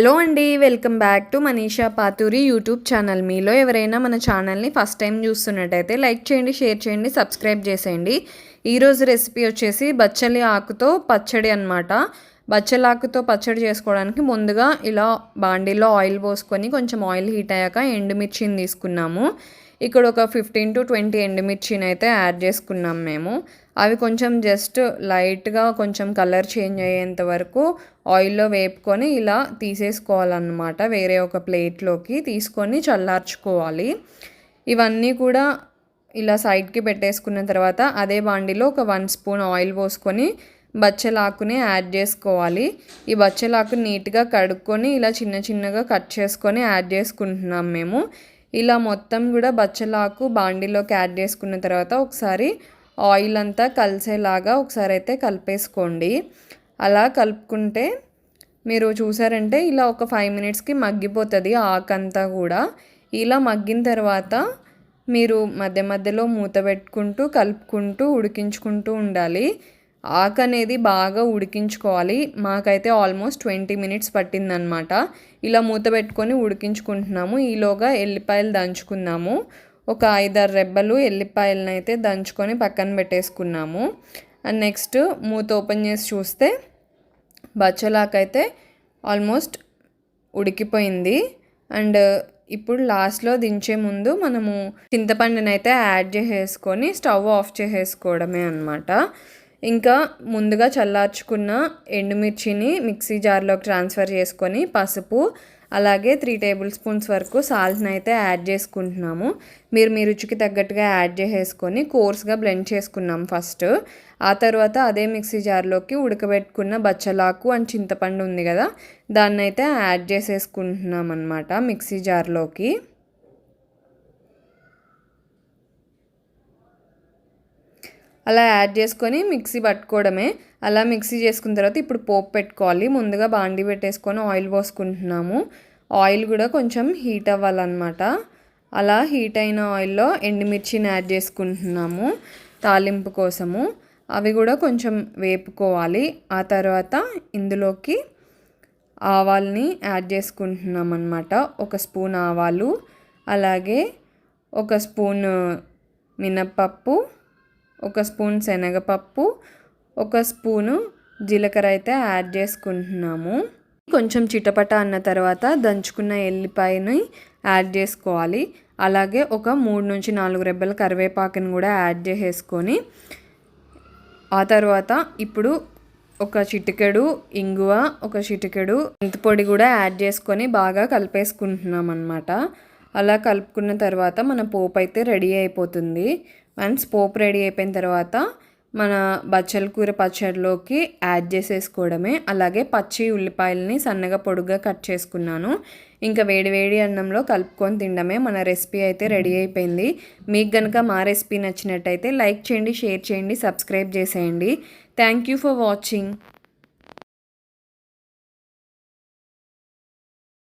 Hello అండి welcome back to Manisha Pathuri YouTube channel. మీలో ఎవరైనా మన ఛానల్ని ఫస్ట్ టైం చూస్తున్నట్టయితే లైక్ చేయండి షేర్ చేయండి సబ్స్క్రైబ్ చేసేయండి. ఈరోజు రెసిపీ వచ్చేసి బచ్చలి ఆకుతో పచ్చడి అనమాట బచ్చలి ఆకుతో పచ్చడి చేసుకోవడానికి ముందుగా ఇలా బాండీలో ఆయిల్ పోసుకొని కొంచెం ఆయిల్ హీట్ అయ్యాక ఎండుమిర్చిని తీసుకున్నాము. ఇక్కడ ఒక ఫిఫ్టీన్ టు ట్వంటీ ఎండుమిర్చిని అయితే యాడ్ చేసుకున్నాం మేము. అవి కొంచెం జస్ట్ లైట్గా కొంచెం కలర్ చేంజ్ అయ్యేంత వరకు ఆయిల్లో వేపుకొని ఇలా తీసేసుకోవాలన్నమాట. వేరే ఒక ప్లేట్లోకి తీసుకొని చల్లార్చుకోవాలి. ఇవన్నీ కూడా ఇలా సైడ్కి పెట్టేసుకున్న తర్వాత అదే బాండిలో ఒక వన్ స్పూన్ ఆయిల్ పోసుకొని బచ్చలాకుని యాడ్ చేసుకోవాలి. ఈ బచ్చలాకు నీట్గా కడుక్కొని ఇలా చిన్న చిన్నగా కట్ చేసుకొని యాడ్ చేసుకుంటున్నాం మేము. ఇలా మొత్తం కూడా బచ్చలాకు బాండిలోకి యాడ్ చేసుకున్న తర్వాత ఒకసారి ఆయిల్ అంతా కలిసేలాగా ఒకసారి అయితే కలిపేసుకోండి. అలా కలుపుకుంటే మీరు చూసారంటే ఇలా ఒక ఫైవ్ మినిట్స్కి మగ్గిపోతుంది ఆకంతా కూడా. ఇలా మగ్గిన తర్వాత మీరు మధ్య మధ్యలో మూత పెట్టుకుంటూ కలుపుకుంటూ ఉడికించుకుంటూ ఉండాలి. ఆకు అనేది బాగా ఉడికించుకోవాలి. మాకైతే ఆల్మోస్ట్ ట్వంటీ మినిట్స్ పట్టిందనమాట. ఇలా మూత పెట్టుకొని ఉడికించుకుంటున్నాము. ఈలోగా ఎల్లిపాయలు దంచుకున్నాము ఒక ఐదారు రెబ్బలు ఎల్లిపాయలను అయితే దంచుకొని పక్కన పెట్టేసుకున్నాము. అండ్ నెక్స్ట్ మూత ఓపెన్ చేసి చూస్తే బచ్చలాకైతే ఆల్మోస్ట్ ఉడికిపోయింది. అండ్ ఇప్పుడు లాస్ట్లో దించే ముందు మనము చింతపండునైతే యాడ్ చేసేసుకొని స్టవ్ ఆఫ్ చేసేసుకోవడమే అనమాట ఇంకా ముందుగా చల్లార్చుకున్న ఎండుమిర్చిని మిక్సీ జార్లోకి ట్రాన్స్ఫర్ చేసుకొని పసుపు అలాగే త్రీ టేబుల్ స్పూన్స్ వరకు సాల్ట్ని అయితే యాడ్ చేసుకుంటున్నాము. మీరు మీ రుచికి తగ్గట్టుగా యాడ్ చేసేసుకొని కోర్స్గా బ్లెండ్ చేసుకున్నాం ఫస్ట్. ఆ తర్వాత అదే మిక్సీ జార్లోకి ఉడకబెట్టుకున్న బచ్చలాకు అండ్ చింతపండు ఉంది కదా దాన్ని అయితే యాడ్ చేసేసుకుంటున్నాం అనమాట మిక్సీ జార్లోకి. అలా యాడ్ చేసుకొని మిక్సీ పట్టుకోవడమే. అలా మిక్సీ చేసుకున్న తర్వాత ఇప్పుడు పోపు పెట్టుకోవాలి. ముందుగా బాండి పెట్టేసుకొని ఆయిల్ పోసుకుంటున్నాము. ఆయిల్ కూడా కొంచెం హీట్ అవ్వాలన్నమాట. అలా హీట్ అయిన ఆయిల్లో ఎండుమిర్చిని యాడ్ చేసుకుంటున్నాము తాలింపు కోసము. అవి కూడా కొంచెం వేపుకోవాలి. ఆ తర్వాత ఇందులోకి ఆవాల్ని యాడ్ చేసుకుంటున్నాం అనమాట ఒక స్పూన్ ఆవాలు అలాగే ఒక స్పూన్ మినప్పప్పు ఒక స్పూన్ శనగపప్పు ఒక స్పూను జీలకర్ర అయితే యాడ్ చేసుకుంటున్నాము. కొంచెం చిటపట అన్న తర్వాత దంచుకున్న ఎల్లిపాయని యాడ్ చేసుకోవాలి. అలాగే ఒక మూడు నుంచి నాలుగు రెబ్బల కరివేపాకుని కూడా యాడ్ చేసేసుకొని ఆ తర్వాత ఇప్పుడు ఒక చిటికెడు ఇంగువ ఒక చిటికెడు పొడి కూడా యాడ్ చేసుకొని బాగా కలిపేసుకుంటున్నాం అనమాట అలా కలుపుకున్న తర్వాత మన పోపు అయితే రెడీ అయిపోతుంది. వన్స్ పోపు రెడీ అయిపోయిన తర్వాత మన బచ్చల కూర పచ్చడిలోకి యాడ్ చేసేసుకోవడమే. అలాగే పచ్చి ఉల్లిపాయలని సన్నగా పొడుగ్గా కట్ చేసుకున్నాను. ఇంకా వేడివేడి అన్నంలో కలుపుకొని తినడమే మన రెసిపీ అయితే రెడీ అయిపోయింది. మీకు కనుక మా రెసిపీ నచ్చినట్టయితే లైక్ చేయండి షేర్ చేయండి సబ్స్క్రైబ్ చేసేయండి. Thank you for watching.